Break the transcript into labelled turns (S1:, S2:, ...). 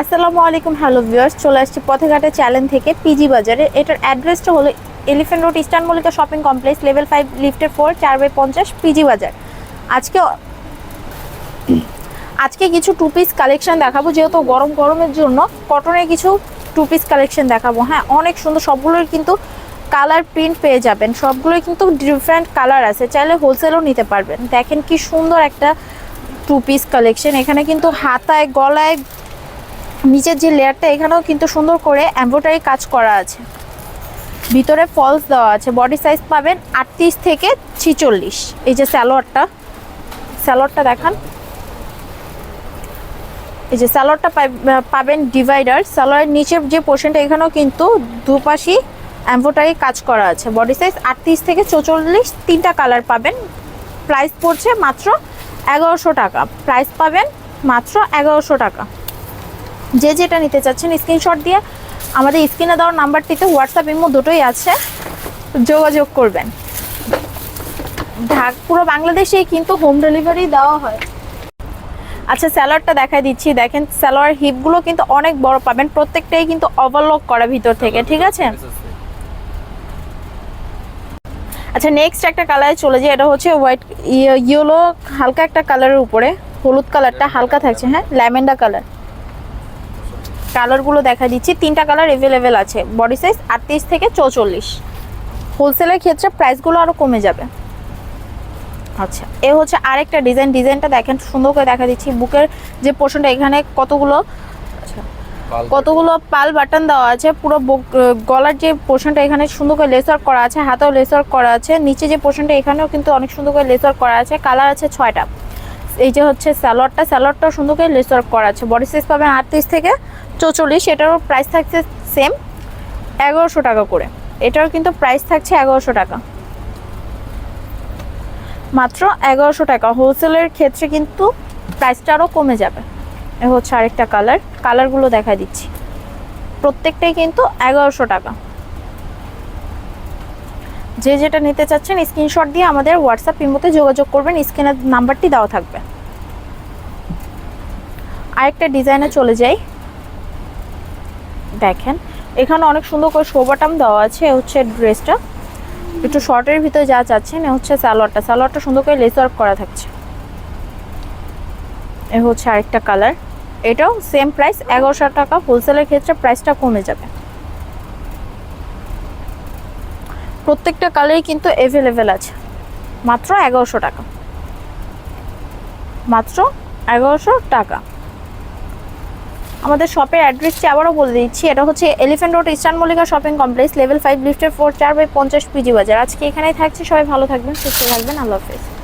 S1: আসসালামু আলাইকুম hello viewers চলে আসছি পথেঘাটে চ্যালেঞ্জ থেকে পিজি বাজারে এটার অ্যাড্রেসটা হলো elephant road eastern Mallika shopping complex level five লিফটের ফোর চার বাই পঞ্চাশ পিজি বাজার আজকে আজকে কিছু টু পিস কালেকশন দেখাবো যেহেতু গরম গরমের জন্য কটনের কিছু টু পিস কালেকশন দেখাবো। হ্যাঁ অনেক সুন্দর সবগুলোর কিন্তু কালার প্রিন্ট পেয়ে যাবেন। সবগুলোই কিন্তু ডিফারেন্ট কালার আছে চাইলে হোলসেলও নিতে পারবেন। দেখেন কি সুন্দর একটা টু পিস কালেকশন এখানে কিন্তু হাতায় গলায় নিচের যে লেয়ারটা, এখানেও কিন্তু সুন্দর করে এমব্রয়ডারি কাজ করা আছে। ভিতরে ফলস দেওয়া আছে। বডি সাইজ পাবেন আটত্রিশ থেকে ছিচল্লিশ। এই যে স্যালোয়ারটা স্যালোয়ারটা দেখান। এই যে স্যালোয়ারটা পাবেন ডিভাইডার স্যালোয়ারের নিচের যে পোর্শনটা এখানেও কিন্তু দুপাশই এমব্রয়ডারি কাজ করা আছে। বডি সাইজ আটত্রিশ থেকে চৌচল্লিশ, তিনটা কালার পাবেন। প্রাইস পড়ছে মাত্র এগারোশো টাকা। প্রাইস পাবেন মাত্র এগারোশো টাকা। যে যেটা নিতে চাচ্ছেন স্ক্রিনশট দিয়ে আমাদের স্ক্রিনে দেওয়ার নাম্বারটিতে হোয়াটসঅ্যাপ ইমো দুটোই আছে। যোগাযোগ করবেন। ঢাক পুরো বাংলাদেশেই কিন্তু হোম ডেলিভারি দেওয়া হয়। আচ্ছা স্যালোয়ারটা দেখাই দিচ্ছি। দেখেন স্যালোয়ার হিপগুলো কিন্তু অনেক বড় পাবেন। প্রত্যেকটাই কিন্তু ওভারলক করা ভিতর থেকে, ঠিক আছে? আচ্ছা নেক্সট একটা কালারে চলে যায় এটা হচ্ছে হোয়াইট ইয়েলো হালকা একটা কালারের উপরে। হলুদ কালারটা হালকা থাকছে হ্যাঁ? ল্যামেন্ডা কালার কালারগুলো দেখা দিচ্ছি। তিনটা কালার অ্যাভেলেবেল আছে। বডি সাইজ আটত্রিশ থেকে চৌচল্লিশ। হোলসেলের ক্ষেত্রে প্রাইসগুলো আরও কমে যাবে। আচ্ছা এ হচ্ছে আরেকটা ডিজাইন ডিজাইনটা দেখেন সুন্দর করে দেখা দিচ্ছি। বুকের যে পোর্শনটা এখানে কতগুলো? কতগুলো পাল বাটন দেওয়া আছে। পুরো গলার যে পোর্শনটা এখানে সুন্দর করে লেসার করা আছে। হাতেও লেসার করা আছে। নিচে যে পোর্শনটা এখানেও কিন্তু অনেক সুন্দর করে লেসার করা আছে। কালার আছে ছয়টা। এই যে হচ্ছে স্যালোয়ারটা, স্যালোয়ারটাও সুন্দর করে লেসার করা আছে। বডি সাইজ পাবেন আটত্রিশ থেকে চৌচল্লিশ, এটারও প্রাইস থাকছে সেম এগারোশো টাকা করে। এটারও কিন্তু প্রাইস থাকছে এগারোশো টাকা। মাত্র এগারোশো টাকা। হোলসেলের ক্ষেত্রে কিন্তু প্রাইসটা আরও কমে যাবে। এ হচ্ছে আরেকটা কালার কালারগুলো দেখা দিচ্ছি। প্রত্যেকটাই কিন্তু এগারোশো টাকা। যে যেটা নিতে চাচ্ছেন স্ক্রিনশট দিয়ে আমাদের হোয়াটসঅ্যাপ ইমোতে যোগাযোগ করবেন, স্ক্রিনের নাম্বারটি দেওয়া থাকবে। আরেকটা ডিজাইনে চলে যাই। দেখেন, এখানে অনেক সুন্দর করে শোবাটাম দেওয়া আছে হচ্ছে ড্রেসটা একটু শর্টের ভিতরে যা চাচ্ছেন, এ হচ্ছে সালোয়ারটা। সালোয়ারটা সুন্দর করে লেস ওয়ার্ক করা থাকছে। এ হচ্ছে আরেকটা কালার এটাও সেম প্রাইস এগারোশো টাকা। হোলসেলের ক্ষেত্রে প্রাইসটা কমে যাবে। প্রত্যেকটা কালারই কিন্তু অ্যাভেলেবেল আছে। মাত্র এগারোশো টাকা। মাত্র এগারোশো টাকা। আমাদের শপের অ্যাড্রেসটি আবারও বলে দিচ্ছি, এটা হচ্ছে elephant road eastern Mallika shopping complex level five লিফটের ফোর চার বাই পঞ্চাশ পিজি বাজার আজকে এখানেই থাকছে, সবাই ভালো থাকবেন, সুস্থ থাকবেন, আল্লাহ হাফেজ।